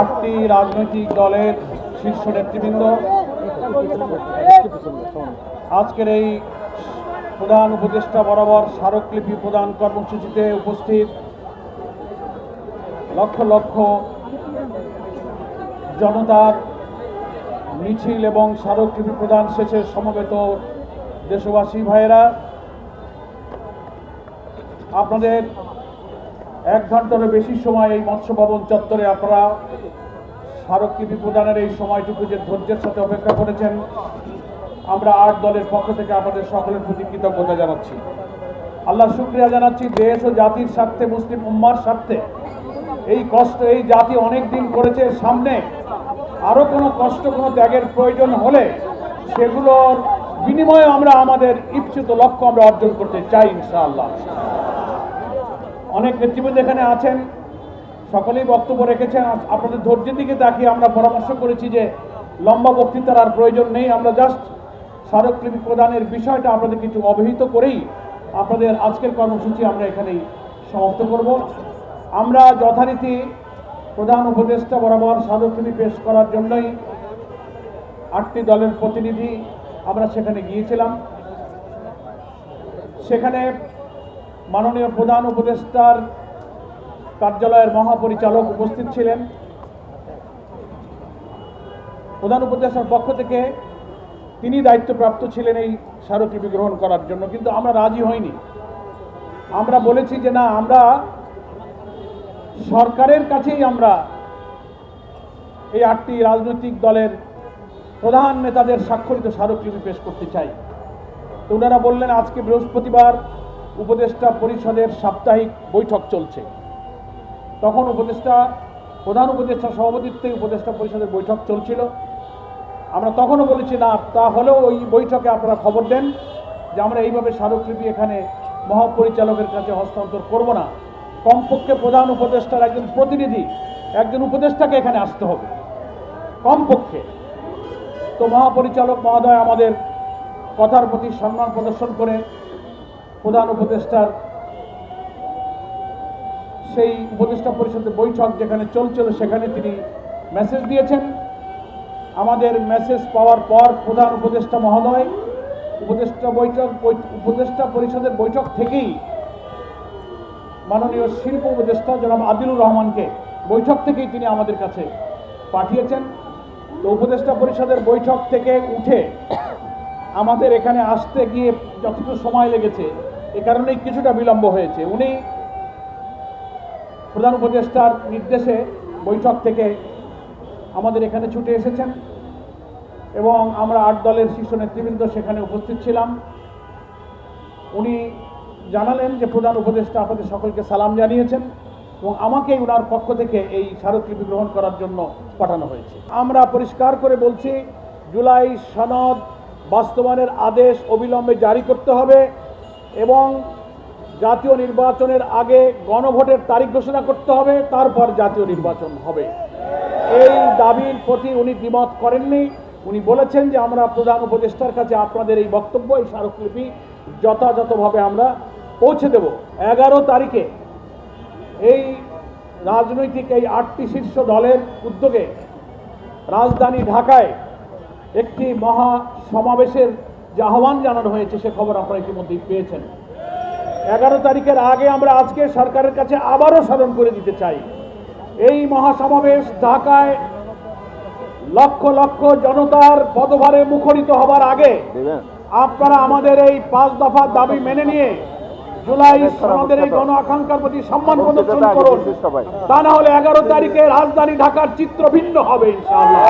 আটটি রাজনৈতিক দলের শীর্ষ নেতৃবৃন্দ। আজকের এই প্রধান উপদেষ্টা বরাবর স্মারকলিপি প্রদান কর্মসূচিতে উপস্থিত লক্ষ লক্ষ জনতার মিছিল এবং স্মারকলিপি প্রদান শেষে সমবেত দেশবাসী ভাইয়েরা, আপনাদের এক ঘন্টারও বেশি সময় এই মৎস্য ভবন চত্বরে আপনারা স্মারকলিপি প্রদানের এই সময়টুকু যে ধৈর্যের সাথে অপেক্ষা করেছেন, আমরা আট দলের পক্ষ থেকে আপনাদের সকলের প্রতি কৃতজ্ঞতা জানাচ্ছি। আল্লাহ শুক্রিয়া জানাচ্ছি, দেশ ও জাতির স্বার্থে, মুসলিম উম্মার স্বার্থে। এই কষ্ট, এই জাতি অনেক দিন করেছে, সামনে আরও কোনো কষ্ট, কোনো ত্যাগের প্রয়োজন হলে সেগুলোর বিনিময়ে আমরা আমাদের ইচ্ছুত লক্ষ্য আমরা অর্জন করতে চাই ইনশাআল্লাহ। অনেক নেতৃবৃন্দ এখানে আছেন, সকলেই বক্তব্য রেখেছেন। আপনাদের ধৈর্যের দিকে তাকিয়ে আমরা পরামর্শ করেছি যে লম্বা বক্তৃতার আর প্রয়োজন নেই। আমরা জাস্ট স্মারকলিপি প্রদানের বিষয়টা আপনাদের কিছু অবহিত করেই আপনাদের আজকের কর্মসূচি আমরা এখানেই সমাপ্ত করব। আমরা যথারীতি প্রধান উপদেষ্টা বরাবর স্মারকলিপি পেশ করার জন্যই আটটি দলের প্রতিনিধি আমরা সেখানে গিয়েছিলাম। সেখানে মাননীয় প্রধান উপদেষ্টার কার্যালয়ের মহাপরিচালক উপস্থিত ছিলেন। প্রধান উপদেষ্টার পক্ষ থেকে তিনি দায়িত্বপ্রাপ্ত ছিলেন এই স্মারকলিপি গ্রহণ করার জন্য, কিন্তু আমরা রাজি হইনি। আমরা বলেছি যে না, আমরা সরকারের কাছেই আমরা এই আটটি রাজনৈতিক দলের প্রধান নেতাদের স্বাক্ষরিত স্মারকলিপি পেশ করতে চাই। তো ওনারা বললেন, আজকে বৃহস্পতিবার উপদেষ্টা পরিষদের সাপ্তাহিক বৈঠক চলছে। তখন উপদেষ্টা, প্রধান উপদেষ্টা সভাপতিত্বে উপদেষ্টা পরিষদের বৈঠক চলছিল। আমরা তখনও বলেছি, না তাহলেও ওই বৈঠকে আপনারা খবর দেন যে আমরা এইভাবে স্মারকলিপি এখানে মহাপরিচালকের কাছে হস্তান্তর করব না। কমপক্ষে প্রধান উপদেষ্টার একজন প্রতিনিধি, একজন উপদেষ্টাকে এখানে আসতে হবে। কমপক্ষে। তো মহাপরিচালক মহোদয় আমাদের কথার প্রতি সম্মান প্রদর্শন করে প্রধান উপদেষ্টার সেই উপদেষ্টা পরিষদের বৈঠক যেখানে চলছিল, সেখানে তিনি মেসেজ দিয়েছেন। আমাদের মেসেজ পাওয়ার পর প্রধান উপদেষ্টা মহোদয়, উপদেষ্টা বৈঠক উপদেষ্টা পরিষদের বৈঠক থেকেই মাননীয় শিল্প উপদেষ্টা জনাব আদিলুর রহমানকে বৈঠক থেকেই তিনি আমাদের কাছে পাঠিয়েছেন। তো উপদেষ্টা পরিষদের বৈঠক থেকে উঠে আমাদের এখানে আসতে গিয়ে যতটুকু সময় লেগেছে এ কারণেই কিছুটা বিলম্ব হয়েছে। উনি প্রধান উপদেষ্টার নির্দেশে বৈঠক থেকে আমাদের এখানে ছুটে এসেছেন এবং আমরা আট দলের শীর্ষ নেতৃবৃন্দ সেখানে উপস্থিত ছিলাম। উনি জানালেন যে প্রধান উপদেষ্টা আপনাদের সকলকে সালাম জানিয়েছেন এবং আমাকে ওনার পক্ষ থেকে এই স্মারকলিপি গ্রহণ করার জন্য পাঠানো হয়েছে। আমরা পরিষ্কার করে বলছি, জুলাই সনদ বাস্তবায়নের আদেশ অবিলম্বে জারি করতে হবে। এবং জাতীয় নির্বাচনের আগে গণভোটের তারিখ ঘোষণা করতে হবে, তারপর জাতীয় নির্বাচন হবে। এই দাবির প্রতি উনি দ্বিমত করেননি। উনি বলেছেন যে আমরা প্রধান উপদেষ্টার কাছে আপনাদের এই বক্তব্য, এই স্মারকলিপি যথাযথভাবে আমরা পৌঁছে দেব। এগারো তারিখে এই রাজনৈতিক এই আটটি শীর্ষ দলের উদ্যোগে রাজধানী ঢাকায় একটি মহা সমাবেশের যে আহ্বান জানানো হয়েছে সে খবর আপনারা ইতিমধ্যেই পেয়েছেন। এগারো তারিখের আগে আমরা আজকে সরকারের কাছে আবারও স্মরণ করে দিতে চাই। এই মহাসমাবেশ ঢাকায় লক্ষ লক্ষ জনতার পদভারে মুখরিত হবার আগে আপনারা আমাদের এই পাঁচ দফা দাবি মেনে নিয়ে জুলাই সনদের এই গণ আকাঙ্ক্ষার প্রতি সম্মান প্রদর্শন করুন। তা না হলে এগারো তারিখে রাজধানী ঢাকার চিত্র ভিন্ন হবে ইনশাআল্লাহ।